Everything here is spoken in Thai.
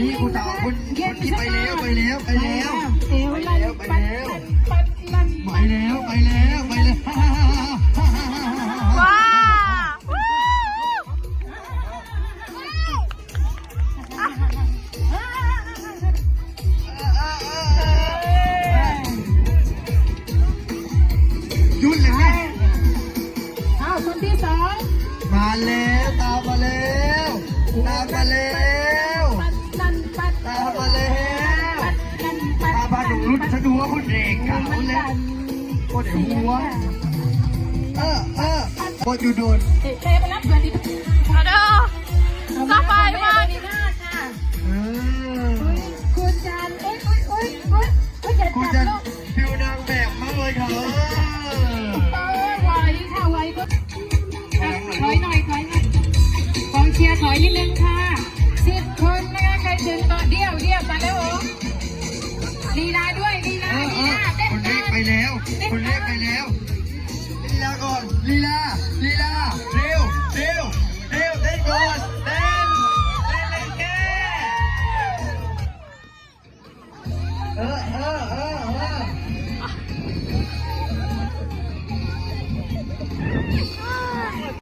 นี่คุณตาวคนคนที่ไปแล้วไปแล้วไปแล้วไปแล้วไปแล้วไปแล้วไปแล้วไปแล้วว้าหยุดเลยนะอ้คนที่สองมาแล้วตามมาแล้วตามมาแล้ว ตามมาดูรุ่นฉันดูว่าคุณเด็กเขาเลยคนหัว เออเออคนอยู่โดนเตะไปรับเพื่อนดิเอาเด้อสบายมากดีมาค่ะเออคุณจันอุ้ยอุ้ยอุ้ยอุ้ยอุ้ยคุณจัจะบลูกฟิวนางแบบมากเลยค่ะเออไหวค่ะไหวก็ถอยหน่อยถอยหน่อยกองเชียร์ถอยนิดนึงค่ะสิบคนนะคะใครถึงก็เดี่ยวเดี่ยวมาแล้วโอ้ลีลา แล้ว คนเรียกไปแล้วลีลาก่อนลีลาลีลาเร็วเร็วเร็วเต้นก่อนเต้นเต้นเลยแกเออเออเออ